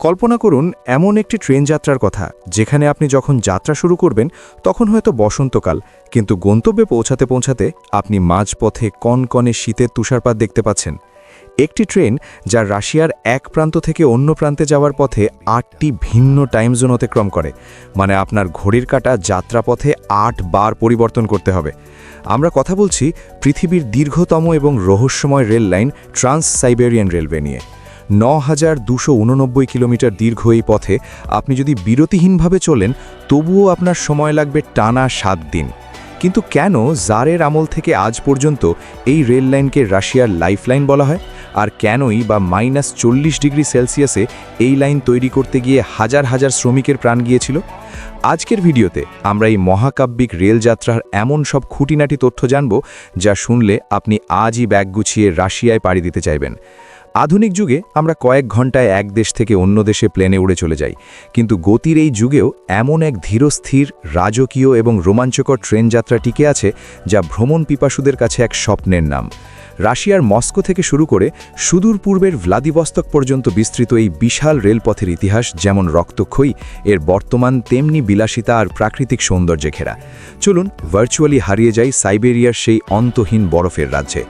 কল্পনা করুন, এমন একটি ট্রেন যাত্রার কথা, যেখানে আপনি যখন যাত্রা শুরু করবেন, তখন হয়তো বসন্তকাল, কিন্তু গন্তব্যে পৌঁছাতে পৌঁছাতে আপনি মাঝপথে কনকনে শীতের তুষারপাত দেখতে পাচ্ছেন। একটি ট্রেন, যা রাশিয়ার এক প্রান্ত থেকে অন্য প্রান্তে যাওয়ার পথে আটটি ভিন্ন টাইম জোন অতিক্রম করে মানে আপনার ঘড়ির কাটা যাত্রাপথে আট বার পরিবর্তন করতে হবে। আমরা কথা বলছি পৃথিবীর দীর্ঘতম এবং রহস্যময় rail line trans Siberian railway নিয়ে। ন হাজার দুশো উননব্বই কিলোমিটার দীর্ঘ এই পথে আপনি যদি বিরতিহীনভাবে চলেন, তবুও আপনার সময় লাগবে টানা সাত দিন। কিন্তু কেন জারের আমল থেকে আজ পর্যন্ত এই রেল লাইনকে রাশিয়ার লাইফলাইন বলা হয়? আর কেনই বা মাইনাস চল্লিশ ডিগ্রি সেলসিয়াসে এই লাইন তৈরি করতে গিয়ে হাজার হাজার শ্রমিকের প্রাণ গিয়েছিল? আজকের ভিডিওতে আমরা এই মহাকাব্যিক রেলযাত্রার এমন সব খুঁটিনাটি তথ্য জানব, যা শুনলে আপনি আজই ব্যাগ গুছিয়ে রাশিয়ায় পাড়ি দিতে চাইবেন। আধুনিক যুগে আমরা কয়েক ঘন্টায় এক দেশ থেকে অন্য দেশে প্লেনে উড়ে চলে যাই, কিন্তু গতির এই যুগেও এমন এক ধীরস্থির, রাজকীয় এবং রোমাঞ্চকর ট্রেন যাত্রা টিকে আছে যা ভ্রমণ পিপাসুদের কাছে এক স্বপ্নের নাম। রাশিয়ার মস্কো থেকে শুরু করে সুদূর পূর্বের ভ্লাদিবস্তক পর্যন্ত বিস্তৃত এই বিশাল রেলপথের ইতিহাস যেমন রক্তক্ষয়ী, এর বর্তমান তেমনি বিলাসিতা আর প্রাকৃতিক সৌন্দর্যে ঘেরা। চলুন ভার্চুয়ালি হারিয়ে যাই সাইবেরিয়ার সেই অন্তহীন বরফের রাজ্যে।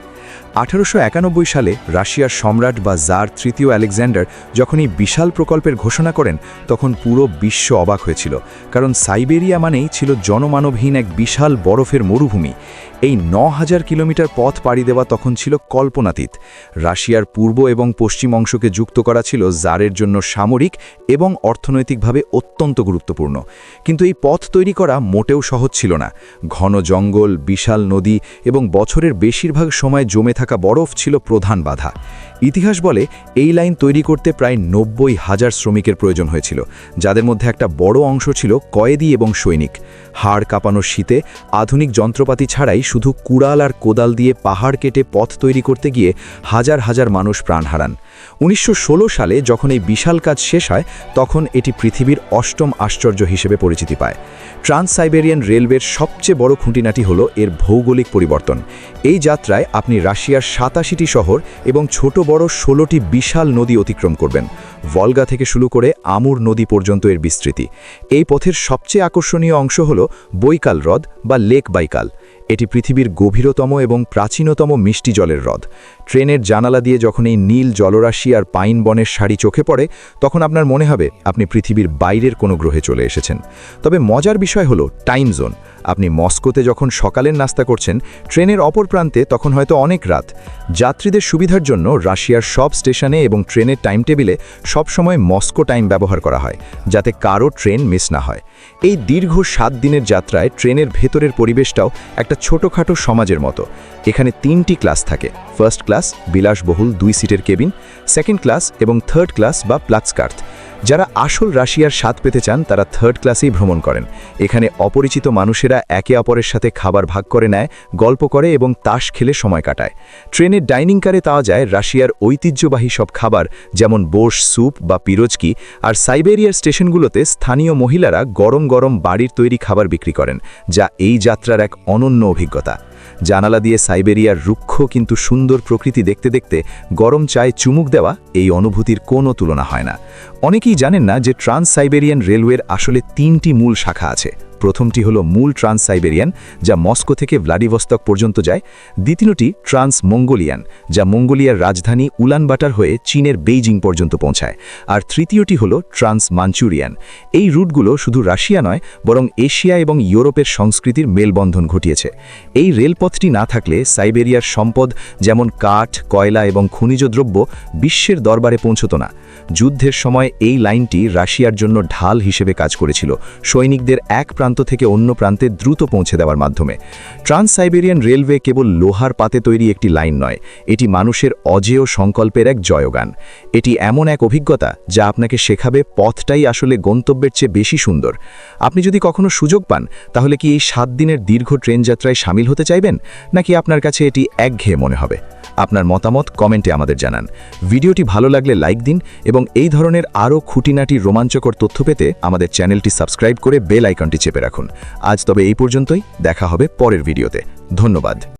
আঠারোশো একানব্বই সালে রাশিয়ার সম্রাট বা জার তৃতীয় আলেকজান্ডার যখন এই বিশাল প্রকল্পের ঘোষণা করেন, তখন পুরো বিশ্ব অবাক হয়েছিল, কারণ সাইবেরিয়া মানেই ছিল জনমানবহীন এক বিশাল বরফের মরুভূমি। এই ন হাজার কিলোমিটার পথ পাড়ি দেওয়া তখন ছিল কল্পনাতীত। রাশিয়ার পূর্ব এবং পশ্চিম অংশকে যুক্ত করা ছিল জারের জন্য সামরিক এবং অর্থনৈতিকভাবে অত্যন্ত গুরুত্বপূর্ণ। কিন্তু এই পথ তৈরি করা মোটেও সহজ ছিল না। ঘন জঙ্গল, বিশাল নদী এবং বছরের বেশিরভাগ সময় জমে থাকা বরফ ছিল প্রধান বাধা। ইতিহাস বলে, এই লাইন তৈরি করতে প্রায় নব্বই হাজার শ্রমিকের প্রয়োজন হয়েছিল, যাদের মধ্যে একটা বড় অংশ ছিল কয়েদি এবং সৈনিক। হাড় কাঁপানোর শীতে আধুনিক যন্ত্রপাতি ছাড়াই শুধু কুড়াল আর কোদাল দিয়ে পাহাড় কেটে পথ তৈরি করতে গিয়ে হাজার হাজার মানুষ প্রাণ হারান। উনিশশো ষোলো সালে যখন এই বিশাল কাজ শেষ হয়, তখন এটি পৃথিবীর অষ্টম আশ্চর্য হিসেবে পরিচিতি পায়। ট্রান্স সাইবেরিয়ান রেলওয়ের সবচেয়ে বড় খুঁটিনাটি হল এর ভৌগোলিক পরিবর্তন। এই যাত্রায় আপনি রাশিয়ার সাতাশিটি শহর এবং ছোট বড় ষোলোটি বিশাল নদী অতিক্রম করবেন। ভলগা থেকে শুরু করে আমুর নদী পর্যন্ত এর বিস্তৃতি। এই পথের সবচেয়ে আকর্ষণীয় অংশ হল বৈকাল হ্রদ বা লেক বাইকাল। এটি পৃথিবীর গভীরতম এবং প্রাচীনতম মিষ্টি জলের হ্রদ। ট্রেনের জানালা দিয়ে যখন এই নীল জলরাশি আর পাইন বনের শাড়ি চোখে পড়ে, তখন আপনার মনে হবে আপনি পৃথিবীর বাইরের কোনো গ্রহে চলে এসেছেন। তবে মজার বিষয় হলো টাইম জোন। আপনি মস্কোতে যখন সকালের নাস্তা করছেন, ট্রেনের অপর প্রান্তে তখন হয়তো অনেক রাত। যাত্রীদের সুবিধার জন্য রাশিয়ার সব স্টেশনে এবং ট্রেনের টাইম টেবিলে সবসময় মস্কো টাইম ব্যবহার করা হয়, যাতে কারও ট্রেন মিস না হয়। এই দীর্ঘ সাত দিনের যাত্রায় ট্রেনের ভেতরের পরিবেশটাও একটা ছোটোখাটো সমাজের মতো। এখানে তিনটি ক্লাস থাকে, ফার্স্ট ক্লাস, বিলাসবহুল দুই সিটের কেবিন, সেকেন্ড ক্লাস এবং থার্ড ক্লাস বা প্লাক্সকার্থ যারা আসল রাশিয়ার স্বাদ পেতে চান, তারা থার্ড ক্লাসেই ভ্রমণ করেন। এখানে অপরিচিত মানুষেরা একে অপরের সাথে খাবার ভাগ করে নেয়, গল্প করে এবং তাস খেলে সময় কাটায়। ট্রেনের ডাইনিং কারে পাওয়া যায় রাশিয়ার ঐতিহ্যবাহী সব খাবার, যেমন বোস, স্যুপ বা পিরোজকি, আর সাইবেরিয়ার স্টেশনগুলোতে স্থানীয় মহিলারা গরম গরম বাড়ির তৈরি খাবার বিক্রি করেন, যা এই যাত্রার এক অনন্য অভিজ্ঞতা। জানালা দিয়ে সাইবেরিয়ার রুক্ষ কিন্তু সুন্দর প্রকৃতি দেখতে দেখতে গরম চায় চুমুক দেওয়া এই অনুভূতির কোনো তুলনা হয় না। অনেকেই জানেন না যে ট্রান্স সাইবেরিয়ান রেলওয়ের আসলে তিনটি মূল শাখা আছে? প্রথমটি হলো মূল ট্রান্স সাইবেরিয়ান যা মস্কো থেকে ভ্লাডিভস্তক পর্যন্ত যায়। দ্বিতীয়টি ট্রান্স মঙ্গোলিয়ান যা মঙ্গোলিয়ার রাজধানী উলানবাটার হয়ে চীনের বেইজিং পর্যন্ত পৌঁছায়। আর তৃতীয়টি হল ট্রান্স মাঞ্চুরিয়ান এই রুটগুলো শুধু রাশিয়া নয়, বরং এশিয়া এবং ইউরোপের সংস্কৃতির মেলবন্ধন ঘটিয়েছে। এই রেলপথটি না থাকলে সাইবেরিয়ার সম্পদ, যেমন কাঠ, কয়লা এবং খনিজ দ্রব্য, বিশ্বের দরবারে পৌঁছত না। যুদ্ধের সময় এই লাইনটি রাশিয়ার জন্য ঢাল হিসেবে কাজ করেছিল। সৈনিকদের এক প্রান্ত থেকে অন্য প্রান্তে দ্রুত পৌঁছে দেওয়ার মাধ্যমে। ট্রান্স সাইবেরিয়ান রেলওয়ে কেবল লোহার পাতে তৈরি একটি লাইন নয়, এটি মানুষের অজেয় সংকল্পের এক জয়গান। এটি এমন এক অভিজ্ঞতা যা আপনাকে শেখাবে পথটাই আসলে গন্তব্যের চেয়ে বেশি সুন্দর। আপনি যদি কখনো সুযোগ পান, তাহলে কি এই সাত দিনের দীর্ঘ ট্রেন যাত্রায় সামিল হতে চাইবেন? নাকি আপনার কাছে এটি একঘেয়ে মনে হবে? আপনার মতামত কমেন্টে আমাদের জানান। ভিডিওটি ভালো লাগলে লাইক দিন এবং এই ধরনের আরও খুঁটিনাটি রোমাঞ্চকর তথ্য পেতে আমাদের চ্যানেলটি সাবস্ক্রাইব করে বেল আইকনটি চেপে রাখুন। আজ তবে এই পর্যন্তই দেখা হবে পরের ভিডিওতে। ধন্যবাদ।